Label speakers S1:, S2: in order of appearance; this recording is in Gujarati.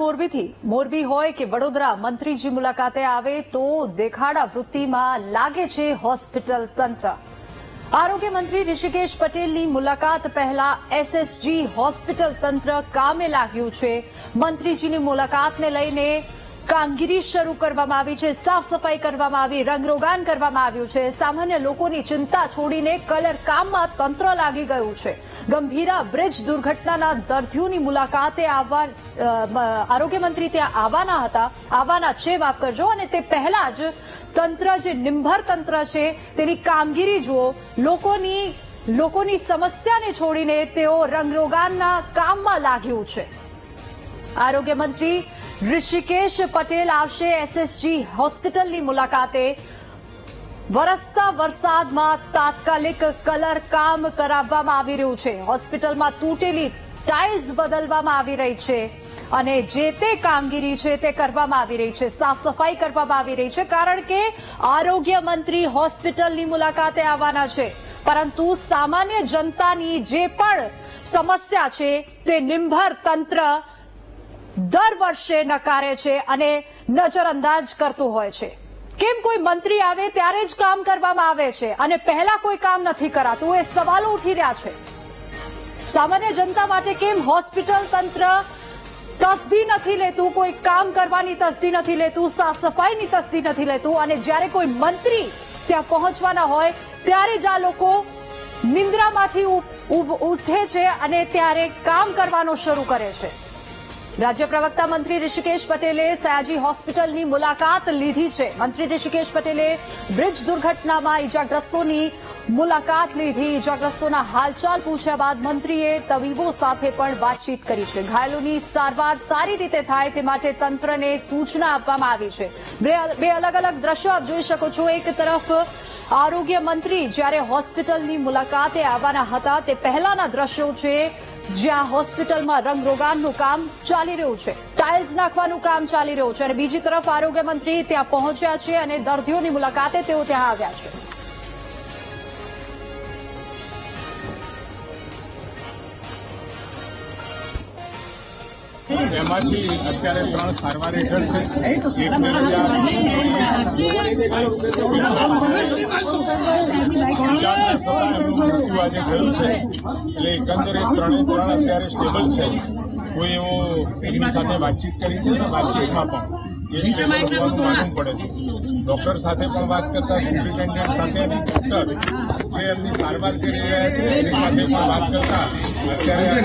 S1: મોરબીથી. મોરબી હોય કે વડોદરા, મંત્રીજી મુલાકાતે આવે તો દેખાડા વૃત્તિમાં લાગે છે હોસ્પિટલ તંત્ર. આરોગ્ય મંત્રી ઋષિકેશ પટેલની મુલાકાત પહેલા એસએસજી હોસ્પિટલ તંત્ર કામે લાગ્યું છે. મંત્રીજીની મુલાકાતને લઈને કામગીરી શરૂ કરવામાં આવી છે. સાફ સફાઈ કરવામાં આવી, રંગરોગાન કરવામાં આવ્યું છે. સામાન્ય લોકોની ચિંતા છોડીને કલર કામમાં તંત્ર લાગી ગયું છે. ગંભીરા બ્રિજ દુર્ઘટનાના દર્દીઓની મુલાકાતે આવવા આરોગ્ય ત્યાં આવવાના હતા. આવવાના છે, માફ કરજો. અને તે પહેલા જ તંત્ર જે નિંભર તંત્ર છે, તેની કામગીરી જુઓ. લોકોની લોકોની સમસ્યાને છોડીને તેઓ રંગરોગાનના કામમાં લાગ્યું છે. આરોગ્ય મંત્રી ઋષિકેશ પટેલ આવશે એસએસજી હોસ્પિટલની મુલાકાતે. વરસતા વરસાદમાં તાત્કાલિક કલર કામ કરાવવામાં આવી રહ્યું છે. હોસ્પિટલમાં તૂટેલી ટાઇલ્સ બદલવામાં આવી રહી છે અને જે તે કામગીરી છે તે કરવામાં આવી રહી છે. સાફ સફાઈ કરવામાં આવી રહી છે કારણ કે આરોગ્ય મંત્રી હોસ્પિટલની મુલાકાતે આવવાના છે. પરંતુ સામાન્ય જનતાની જે પણ સમસ્યા છે તે નિંભર તંત્ર દર વર્ષે નકારે છે અને નજરઅંદાજ કરતું હોય છે. કેમ કોઈ મંત્રી આવે ત્યારે જ કામ કરવામાં આવે છે અને પહેલા કોઈ કામ નથી કરાતું, એ સવાલો ઉઠી રહ્યા છે. સામાન્ય જનતા માટે કેમ હોસ્પિટલ તંત્ર તસ્દી નથી લેતું, કોઈ કામ કરવાની તસ્દી નથી લેતું સાફ સફાઈની તસ્દી નથી લેતું અને જ્યારે કોઈ મંત્રી ત્યાં પહોંચવાના હોય ત્યારે જ આ લોકો નિંદ્રામાંથી ઉઠે છે અને ત્યારે કામ કરવાનું શરૂ કરે છે. રાજ્ય પ્રવક્તા મંત્રી ઋષિકેશ પટેલે સયાજી હોસ્પિટલની મુલાકાત લીધી છે. મંત્રી ઋષિકેશ પટેલે બ્રિજ દુર્ઘટનામાં ઇજાગ્રસ્તોની મુલાકાત લીધી. ઇજાગ્રસ્તોના હાલચાલ પૂછ્યા બાદ મંત્રીએ તબીબો સાથે પણ વાતચીત કરી છે. ઘાયલોની સારવાર સારી રીતે થાય તે માટે તંત્રને સૂચના આપવામાં આવી છે. બે અલગ અલગ દ્રશ્યો આપ જોઈ શકો છો. એક તરફ આરોગ્ય મંત્રી જ્યારે હોસ્પિટલની મુલાકાતે આવવાના હતા તે પહેલાના દ્રશ્યો છે જ્યાં હોસ્પિટલમાં રંગરોગાનનું કામ ચાલી રહ્યું છે ટાઇલ્સ નાખવાનું કામ ચાલી રહ્યું છે અને બીજી તરફ આરોગ્ય મંત્રી ત્યાં પહોંચ્યા છે અને દર્દીઓની મુલાકાતે તેઓ ત્યાં આવ્યા છે
S2: એમાંથી અત્યારે ત્રણ સારવાર હેઠળ છે એક આજે થયું છે એટલે એકંદરે ત્રણે ત્રણ અત્યારે સ્ટેબલ છે કોઈ એવો એમની સાથે વાતચીત કરી છે ને વાતચીતમાં પણ એ માનવું પડે છે. ડોક્ટર સાથે પણ વાત કરતા સુપ્રિન્ટેન્ડન્ટ સાથે અને ડોક્ટર જે એમની સારવાર કરી રહ્યા છે એની સાથે પણ વાત કરતા અત્યારે